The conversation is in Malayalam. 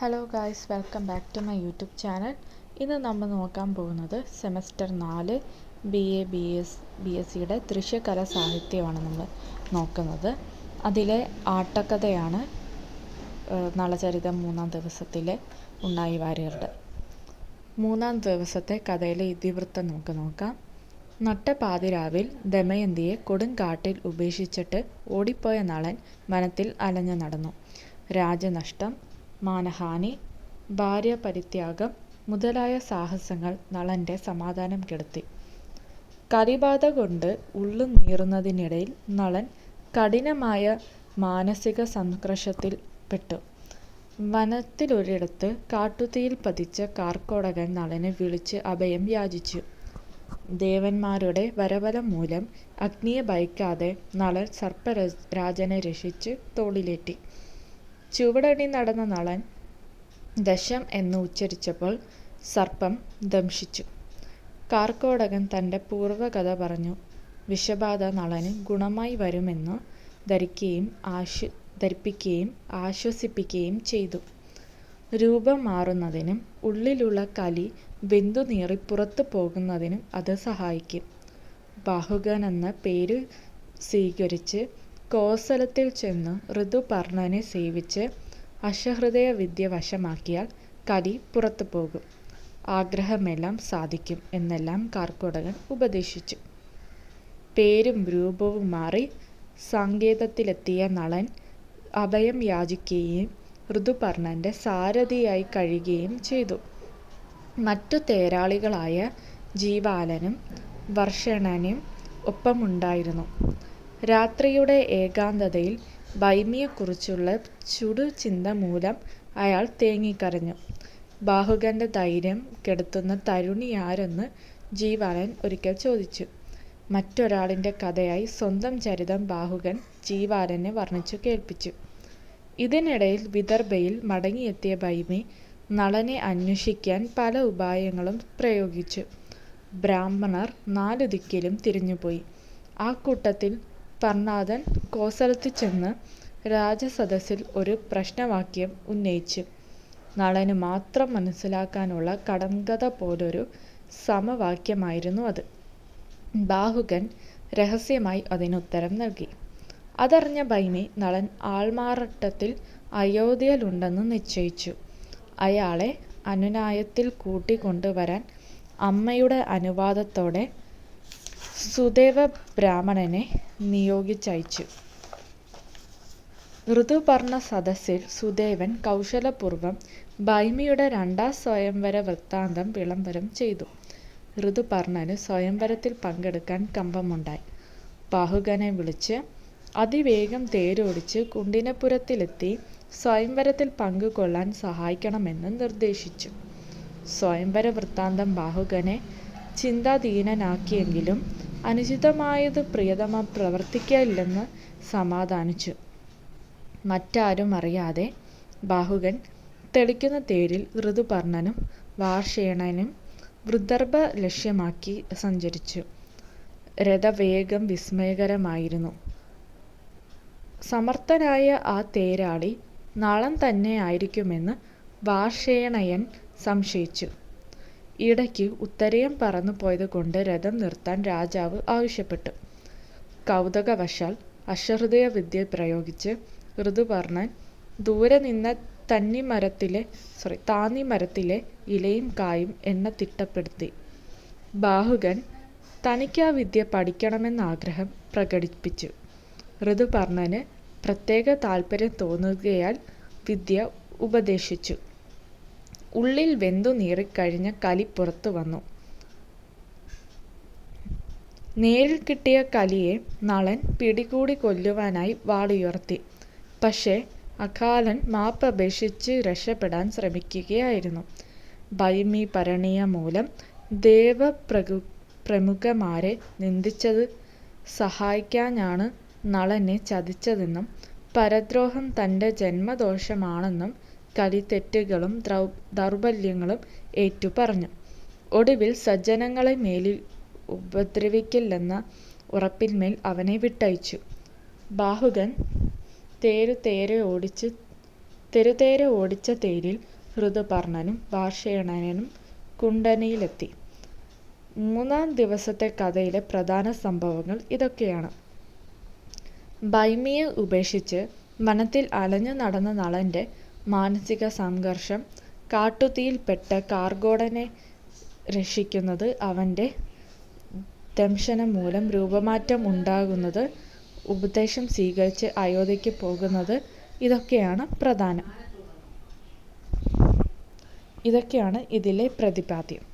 Hello guys welcome back to my YouTube channel ഇന്ന് നമ്മൾ നോക്കാൻ പോകുന്നത് സെമസ്റ്റർ നാല് B A B S B S സിയുടെ ദൃശ്യകല സാഹിത്യമാണ് നമ്മൾ നോക്കുന്നത്. അതിലെ ആട്ടക്കഥയാണ് നളചരിതം മൂന്നാം ദിവസത്തിലെ ഉണ്ണായി വാര്യരുടെ. മൂന്നാം ദിവസത്തെ കഥയിലെ ഇതിവൃത്തം നമുക്ക് നോക്കാം. നട്ട പാതിരാവിൽ ദമയന്തിയെ കൊടുങ്കാട്ടിൽ ഉപേക്ഷിച്ചിട്ട് ഓടിപ്പോയ നളൻ വനത്തിൽ അലഞ്ഞു നടന്നു. രാജനഷ്ടം മാനഹാനി ഭാര്യ പരിത്യാഗം മുതലായ സാഹസങ്ങൾ നളന്റെ സമാധാനം കെടുത്തി. കരിബാധ കൊണ്ട് ഉള്ളു നീറുന്നതിനിടയിൽ നളൻ കഠിനമായ മാനസിക സംഘർഷത്തിൽ പെട്ടു. വനത്തിലൊരിടത്ത് കാട്ടുതീയിൽ പതിച്ച കാർക്കോടകൻ നളനെ വിളിച്ച് അഭയം യാചിച്ചു. ദേവന്മാരുടെ വരവലം മൂലം അഗ്നിയെ ഭയക്കാതെ നളൻ സർപ്പരാജനെ രക്ഷിച്ച് തോളിലേറ്റി. ചുവടണി നടന്ന നളൻ ദശം എന്ന് ഉച്ചരിച്ചപ്പോൾ സർപ്പം ദംശിച്ചു കാർക്കോടകൻ തന്റെ പൂർവകഥ പറഞ്ഞു വിഷബാധ നളന് ഗുണമായി വരുമെന്ന് ധരിക്കുകയും ആശ്വ ധരിപ്പിക്കുകയും ആശ്വസിപ്പിക്കുകയും ചെയ്തു. രൂപം മാറുന്നതിനും ഉള്ളിലുള്ള കലി ബിന്ദു നീറി പുറത്തു പോകുന്നതിനും അത് സഹായിക്കും. ബാഹുകൻ എന്ന പേര് സ്വീകരിച്ച് കോസലത്തിൽ ചെന്ന് ഋതുപർണനെ സേവിച്ച് അശഹൃദയ വിദ്യ വശമാക്കിയാൽ കലി പുറത്തു പോകും. ആഗ്രഹമെല്ലാം സാധിക്കും എന്നെല്ലാം കാർക്കോടകൻ ഉപദേശിച്ചു. പേരും രൂപവും മാറി സങ്കേതത്തിലെത്തിയ നളൻ അഭയം യാചിക്കുകയും ഋതുപർണന്റെ സാരഥിയായി കഴിയുകയും ചെയ്തു. മറ്റു തേരാളികളായ ജീവാലനും വർഷണനും ഒപ്പമുണ്ടായിരുന്നു. രാത്രിയുടെ ഏകാന്തതയിൽ ഭൈമിയെക്കുറിച്ചുള്ള ചുടുചിന്ത മൂലം അയാൾ തേങ്ങിക്കരഞ്ഞു. ബാഹുകന്റെ ധൈര്യം കെടുത്തുന്ന തരുണിയാരെന്ന് ജീവാലൻ ഒരിക്കൽ ചോദിച്ചു. മറ്റൊരാളിന്റെ കഥയായി സ്വന്തം ചരിതം ബാഹുകൻ ജീവാലനെ വർണിച്ചു കേൾപ്പിച്ചു. ഇതിനിടയിൽ വിദർഭയിൽ മടങ്ങിയെത്തിയ ഭൈമി നളനെ അന്വേഷിക്കാൻ പല ഉപായങ്ങളും പ്രയോഗിച്ചു. ബ്രാഹ്മണർ നാലു ദിക്കിലും തിരിഞ്ഞുപോയി. ആ കൂട്ടത്തിൽ പർണാദൻ കോസലത്ത് ചെന്ന് രാജസദസ്സിൽ ഒരു പ്രശ്നവാക്യം ഉന്നയിച്ചു. നളന് മാത്രം മനസ്സിലാക്കാനുള്ള കടങ്കഥ പോലൊരു സമവാക്യമായിരുന്നു അത്. ബാഹുകൻ രഹസ്യമായി അതിനുത്തരം നൽകി. അതറിഞ്ഞ ഭൈമി നളൻ ആൾമാറട്ടത്തിൽ അയോധ്യയിലുണ്ടെന്ന് നിശ്ചയിച്ചു. അയാളെ അനുനായത്തിൽ കൂട്ടിക്കൊണ്ടുവരാൻ അമ്മയുടെ അനുവാദത്തോടെ സുദേവ ബ്രാഹ്മണനെ നിയോഗിച്ചയച്ചു. ഋതുപർണ സദസ്സിൽ സുദേവൻ കൗശലപൂർവം ഭൈമിയുടെ രണ്ടാം സ്വയംവര വൃത്താന്തം വിളംബരം ചെയ്തു. ഋതുപർണന് സ്വയംവരത്തിൽ പങ്കെടുക്കാൻ കമ്പമുണ്ടായി. ബാഹുകനെ വിളിച്ച് അതിവേഗം തേരോടിച്ച് കുണ്ടിനപുരത്തിലെത്തി സ്വയംവരത്തിൽ പങ്കുകൊള്ളാൻ സഹായിക്കണമെന്ന് നിർദ്ദേശിച്ചു. സ്വയംവര വൃത്താന്തം ബാഹുകനെ ചിന്താധീനനാക്കിയെങ്കിലും അനുചിതമായത് പ്രിയതമ പ്രവർത്തിക്കില്ലെന്ന് സമാധാനിച്ചു. മറ്റാരും അറിയാതെ ബാഹുകൻ തെളിക്കുന്ന തേരിൽ ഋതുപർണനും വാർഷേണനും വൃദർഭ ലക്ഷ്യമാക്കി സഞ്ചരിച്ചു. രഥവേഗം വിസ്മയകരമായിരുന്നു. സമർത്ഥനായ ആ തേരാളി നളൻ തന്നെയായിരിക്കുമെന്ന് വാർഷേണയൻ സംശയിച്ചു. ഇടയ്ക്ക് ഉത്തരയം പറന്നു പോയതുകൊണ്ട് രഥം നിർത്താൻ രാജാവ് ആവശ്യപ്പെട്ടു. കൗതുകവശാൽ അശ്വഹൃദയ വിദ്യ പ്രയോഗിച്ച് ഋതുപർണൻ ദൂരെ നിന്ന തന്നിമരത്തിലെ സോറി താന്നിമരത്തിലെ ഇലയും കായും എണ്ണ തിട്ടപ്പെടുത്തി. ബാഹുകൻ തനിക്ക് ആ വിദ്യ പഠിക്കണമെന്ന ആഗ്രഹം പ്രകടിപ്പിച്ചു. ഋതുപർണന് പ്രത്യേക താല്പര്യം തോന്നുകയാൽ വിദ്യ ഉപദേശിച്ചു. ഉള്ളിൽ വെന്തു നീറിക്കഴിഞ്ഞ കലി പുറത്തു വന്നു. നേരിൽ കിട്ടിയ കലിയെ നളൻ പിടികൂടി കൊല്ലുവാനായി വാളുയർത്തി പക്ഷേ അകാലൻ മാപ്പപേക്ഷിച്ച് രക്ഷപ്പെടാൻ ശ്രമിക്കുകയായിരുന്നു. ഭൈമി പരണിയ മൂലം ദേവപ്രകു പ്രമുഖന്മാരെ നിന്ദിച്ചത് സഹായിക്കാനാണ് നളനെ ചതിച്ചതെന്നും പരദ്രോഹം തന്റെ ജന്മദോഷമാണെന്നും കലിത്തെറ്റുകളും ദ്രൗ ദൗർബല്യങ്ങളും ഏറ്റുപറഞ്ഞു ഒടുവിൽ സജ്ജനങ്ങളെ മേലിൽ ഉപദ്രവിക്കില്ലെന്ന ഉറപ്പിന്മേൽ അവനെ വിട്ടയച്ചു ബാഹുകൻ തേരു തേരെ ഓടിച്ച് തെരുതേരെ ഓടിച്ച തേരിൽ ഋതുപർണനും ഭാർഷയണനും കുണ്ടനിയിലെത്തി. മൂന്നാം ദിവസത്തെ കഥയിലെ പ്രധാന സംഭവങ്ങൾ ഇതൊക്കെയാണ്. ഭൈമിയെ ഉപേക്ഷിച്ച് വനത്തിൽ അലഞ്ഞു നടന്ന നളന്റെ മാനസിക സംഘർഷം, കാട്ടുതീയിൽപ്പെട്ട് കാർഗോഡനെ രക്ഷിക്കുന്നത്, അവന്റെ ദംശനം മൂലം രൂപമാറ്റം ഉണ്ടാകുന്നത്, ഉപദേശം സ്വീകരിച്ച് അയോധ്യയ്ക്ക് പോകുന്നത് ഇതൊക്കെയാണ് പ്രധാനം. ഇതൊക്കെയാണ് ഇതിലെ പ്രതിപാദ്യം.